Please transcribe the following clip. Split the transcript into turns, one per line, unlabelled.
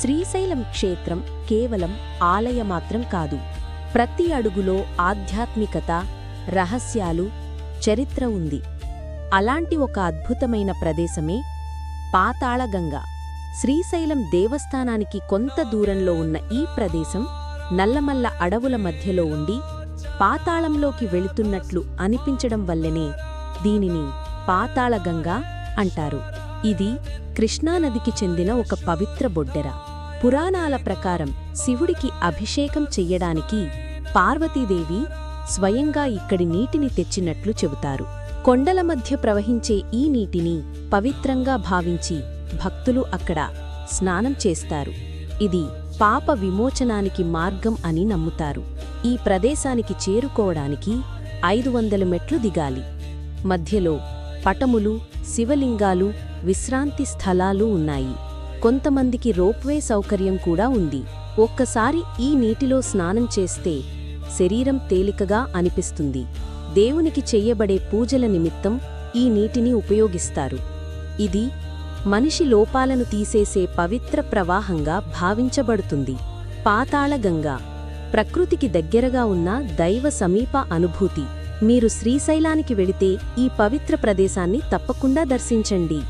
శ్రీశైలం క్షేత్రం కేవలం ఆలయమాత్రం కాదు. ప్రతి అడుగులో ఆధ్యాత్మికత రహస్యాలు చరిత్ర ఉంది. అలాంటి ఒక అద్భుతమైన ప్రదేశమే పాతాళగంగ. శ్రీశైలం దేవస్థానానికి కొంత దూరంలో ఉన్న ఈ ప్రదేశం నల్లమల్ల అడవుల మధ్యలో ఉండి పాతాళంలోకి వెళుతున్నట్లు అనిపించడం వల్లనే దీనిని పాతాళగంగ అంటారు. ఇది కృష్ణానదికి చెందిన ఒక పవిత్ర బొడ్డెర. పురాణాల ప్రకారం శివుడికి అభిషేకం చెయ్యడానికి పార్వతీదేవి స్వయంగా ఇక్కడి నీటిని తెచ్చినట్లు చెబుతారు. కొండల మధ్య ప్రవహించే ఈ నీటిని పవిత్రంగా భావించి భక్తులు అక్కడ స్నానం చేస్తారు. ఇది పాప విమోచనానికి మార్గం అని నమ్ముతారు. ఈ ప్రదేశానికి చేరుకోవడానికి ఐదు వందల మెట్లు దిగాలి. మధ్యలో పటములు శివలింగాలు విశ్రాంతి స్థలాలు ఉన్నాయి. కొంతమందికి రోప్వే సౌకర్యం కూడా ఉంది. ఒక్కసారి ఈ నీటిలో స్నానం చేస్తే శరీరం తేలికగా అనిపిస్తుంది. దేవునికి చెయ్యబడే పూజల నిమిత్తం ఈ నీటిని ఉపయోగిస్తారు. ఇది మనిషి లోపాలను తీసేసే పవిత్ర ప్రవాహంగా భావించబడుతుంది. పాతాళగంగా ప్రకృతికి దగ్గరగా ఉన్న దైవ సమీప అనుభూతి. మీరు శ్రీశైలానికి వెళితే ఈ పవిత్ర ప్రదేశాన్ని తప్పకుండా దర్శించండి.